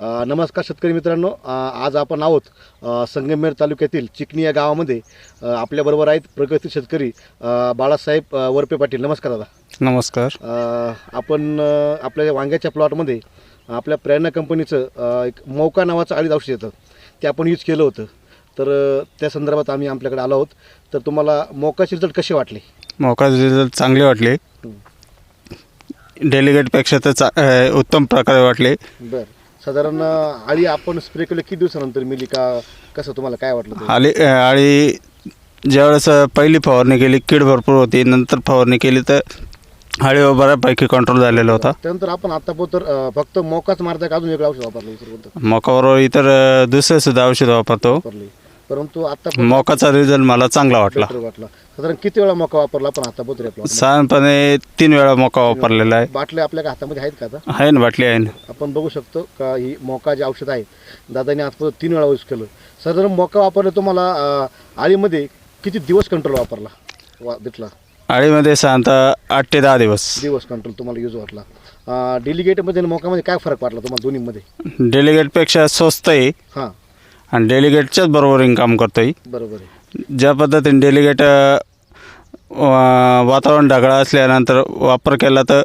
नमस्कार शेतकरी मित्रांनो. आज आपण आहोत संगमेर तालुक्यातील चिकणी या गावामध्ये. आपल्याबरोबर आहेत प्रगती शेतकरी बाळासाहेब वरपे पाटील. नमस्कार दादा. नमस्कार. आपण आपल्या वांग्याच्या प्लॉटमध्ये आपल्या प्रेरणा कंपनीचं एक मौका नावाचं आळीत औषध येतं. ते आपण यूज केलं होतं. तर त्या संदर्भात आम्ही आपल्याकडे आलो आहोत. तर तुम्हाला मोकाचे रिझल्ट कसे वाटले? मोका रिझल्ट चांगले वाटले. डेलिगेटपेक्षा तर चा उत्तम प्रकारे वाटले. बरं. साधारण आळी आपण स्प्रे केलं किती दिवसानंतर मिली का? कसं तुम्हाला काय वाटलं ते? आली आणि ज्यावेळेस पहिली फवारणी केली कीड भरपूर होती नंतर फवारणी केली तर आळीवर बऱ्यापैकी कंट्रोल झालेला होता. त्यानंतर आपण आता अ, फक्त मोकाच मारता का अजून वेगळं औषध वापरलं दुसरं कोणतं? मोकाबरोबर इतर दुसरे सुद्धा औषध वापरतो. वापरले. परंतु आता मोकाचा रिझल्ट मला चांगला वाटला. वाटला. साधारण किती वेळा मोका वापरला आपण आता पोत्र आपला साधारणपणे तीन वेळा मोका वापरलेला आहे. बाटल्या आपल्या हातामध्ये आहेत का आता? आहे ना बाटली आहे ना. आपण बघू शकतो का ही मोका जे औषध आहे दादाने आजपर्यंत तीन वेळा यूज केलं. साधारण मोका वापरलं तुम्हाला आळीमध्ये किती दिवस कंट्रोल वापरला? वा भेटला. आळीमध्ये साधारणतः आठ ते दहा दिवस. दिवस कंट्रोल तुम्हाला यूज वाटला. डेलिगेटमध्ये आणि मोकामध्ये काय फरक वाटला तुम्हाला दोन्हीमध्ये? डेलिगेटपेक्षा स्वस्त आहे. हां. आणि डेलिगेटच्याच बरोबर काम करतोय. बरोबर आहे. ज्या पद्धतीने डेलिगेट वातावरण ढगाळ असल्यानंतर वापर केला तर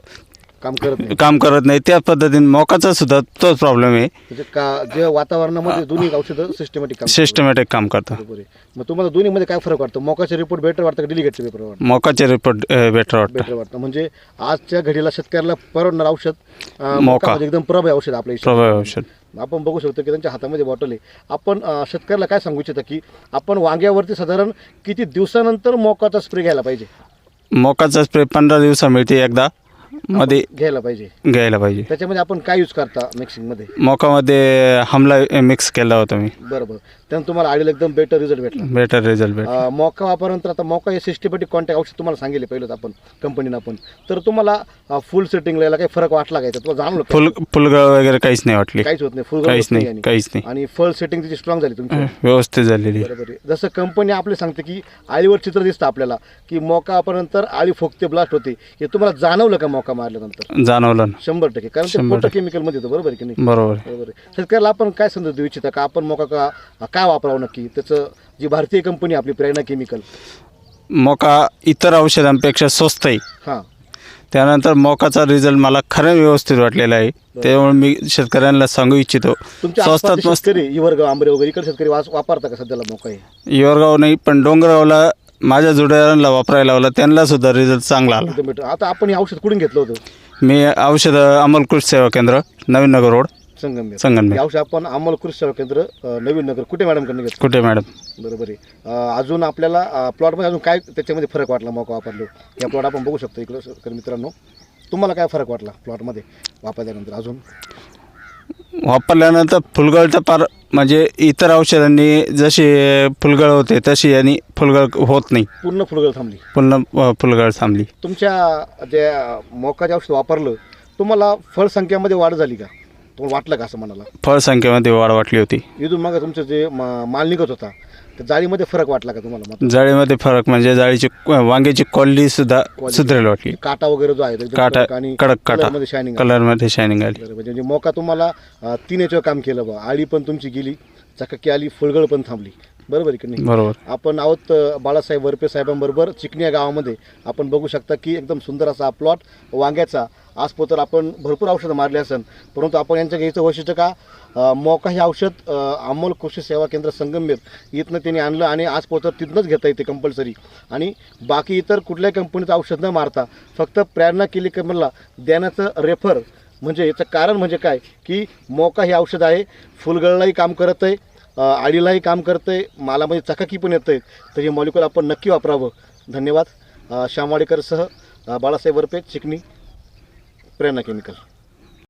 काम करत नाही. काम करत नाही. त्या पद्धतीने मोकाचा सुद्धा तोच प्रॉब्लेम आहे. म्हणजे का जे वातावरणामध्ये दोन्ही औषधं सिस्टमेटिक काम करतात. सिस्टमॅटिक काम करतं बरोबर आहे. मग तुम्हाला दोन्हीमध्ये काय फरक वाटतं? मोकाचे रिपोर्ट बेटर वाटतं का डिलिगेटचे पेपर वाटतं? मोकाचे रिपोर्ट बेटर वाटतं. बेटर वाटतं. म्हणजे आजच्या घडीला शेतकऱ्याला परवडणार औषध अं, मोका. एकदम प्रभावी औषध आपल्या इथे. प्रभावी औषध. आपण बघू शकतो की त्यांच्या हातामध्ये बॉटल आहे. आपण शेतकऱ्याला काय सांगू इच्छिता की आपण वांग्यावरती साधारण किती दिवसानंतर मोकाचा स्प्रे घ्यायला पाहिजे? मोकाचा स्प्रे पंधरा दिवसा मिळते एकदा. मध्ये घ्यायला पाहिजे. घ्यायला पाहिजे. त्याच्यामध्ये आपण काय यूज करता मिक्सिंगमध्ये मोकामध्ये हमला मिक्स केला होता मी. बरोबर त्यानं तुम्हाला आलेला एकदम बेटर रिझल्ट भेटला. बेटर रिझल्ट भेट अं, मॉका वापरल्यानंतर आता मॉका हे सिस्टमॅटिक कॉन्टॅक्ट औषध तुम्हाला सांगितले पहिलं आपण कंपनीनं आपण. तर तुम्हाला फुल सेटिंगला याला काही फरक वाटला काय तुम्हाला जाणवलं का? फुल फुलगळ वगैरे काहीच नाही वाटली. काहीच होत नाही. फुल काहीच नाही काहीच नाही. आणि फळ सेटिंग त्याची स्ट्रॉंग झाली तुमची. व्यवस्थित झालेली. बरोबर आहे जसं कंपनी आपले सांगते की आळीवर चित्र दिसतं आपल्याला की मॉका वापरल्यानंतर आळी फोकते ब्लास्ट होते. हे तुम्हाला जाणवलं का मॉका मारल्यानंतर. जाणवलं ना. शंभर टक्के. कारण ते शंभर केमिकलमध्ये येतं बरोबर आहे की नाही? बरोबर आहे. बरोबर आहे. शेतकऱ्याला आपण काय संदेश देऊ इच्छिता का? आपण मोका का काय वापरावं नक्की? त्याचं जी भारतीय कंपनी आपली प्रेरणा केमिकल मोका इतर औषधांपेक्षा स्वस्त आहे. हां. त्यानंतर मोकाचा रिझल्ट मला खरं व्यवस्थित वाटलेला आहे. त्यामुळे मी शेतकऱ्यांना सांगू इच्छितो. तुमच्या स्वस्तात मस्त शेतकरी आंबरे वगैरे इकडे शेतकरी वास वापरता का सध्याला मोका आहे इवरगाव नाही पण डोंगरगावला माझ्या जुड्याला वापरायला लावला त्यांना सुद्धा रिझल्ट चांगला आला. आता आपण हे औषध कुठून घेतलं होतं? मी औषध अमोल कृषी सेवा केंद्र नवीन नगर रोड. संगम संगमनेर. हे औषध आपण अमोल कृषी सेवा केंद्र अं, नवीन नगर. कुठे मॅडमकडे घेतलं? कुठे मॅडम बरोबर आहे. अं, अजून आपल्याला प्लॉटमध्ये अजून काय त्याच्यामध्ये फरक वाटला मोका वापरलो? या प्लॉट आपण बघू शकतो इकडं मित्रांनो. तुम्हाला काय फरक वाटला प्लॉटमध्ये वापरल्यानंतर अजून? वापरल्यानंतर फुलगळ तर फार म्हणजे इतर औषधांनी जशी फुलगळ होते तशी यांनी फुलगळ होत नाही. पूर्ण फुलगळ थांबली. पूर्ण अ, फुलगळ थांबली. तुमच्या जे मोकाचे औषध वापरलं तुम्हाला फळसंख्यामध्ये वाढ झाली का? तुम्हाला वाटलं का असं म्हणाला? फळसंख्येमध्ये वाढ वाटली होती. इथून मग तुमचं जे मा- माल निघत होता त्या जाळीमध्ये फरक वाटला का तुम्हाला मग? जाळीमध्ये फरक म्हणजे जाळीची वांग्याची क्वालिटी सुद्धा सुधारेल वाटली. काटा वगैरे जो आहे तो एकदम काटा कडक आणि कडक काटा. कलरमध्ये शायनिंग कलरमध्ये शायनिंग आली. म्हणजे मोका तुम्हाला अं, तीन याच्यावर काम केलं बा. आळी पण तुमची गेली चकाकी आली फुलगळ पण थांबली. बरोबर आहे की नाही? बरोबर. आपण आहोत अ, बाळासाहेब वरपे साहेबांबरोबर चिकणी या गावामध्ये. आपण बघू शकता की एकदम सुंदर असा प्लॉट वांग्याचा. आज पोतर आपण भरपूर औषधं मारली असन. परंतु आपण यांच्या घ्यायचं वैशिष्ट्य का? अ, मोका हे औषध अ, अमोल कृषी सेवा केंद्र संगमनेर इथनं त्यांनी आणलं आणि आज पोतर तिथनंच घेता येते कंपल्सरी आणि बाकी इतर कुठल्याही कंपनीचं औषध न मारता फक्त प्रेरणा केली कमलला देण्याचं रेफर म्हणजे याचं कारण म्हणजे काय? की मोका हे औषध आहे फुलगळलाही काम करत आहे आडीलाही काम करतं आहे मालामध्ये चकाकी पण येतं आहे तर हे मॉलिक्युल आपण नक्की वापरावं. धन्यवाद. श्यामवाडेकरसह बाळासाहेब वरपे चिकणी प्रेरणा केमिकल.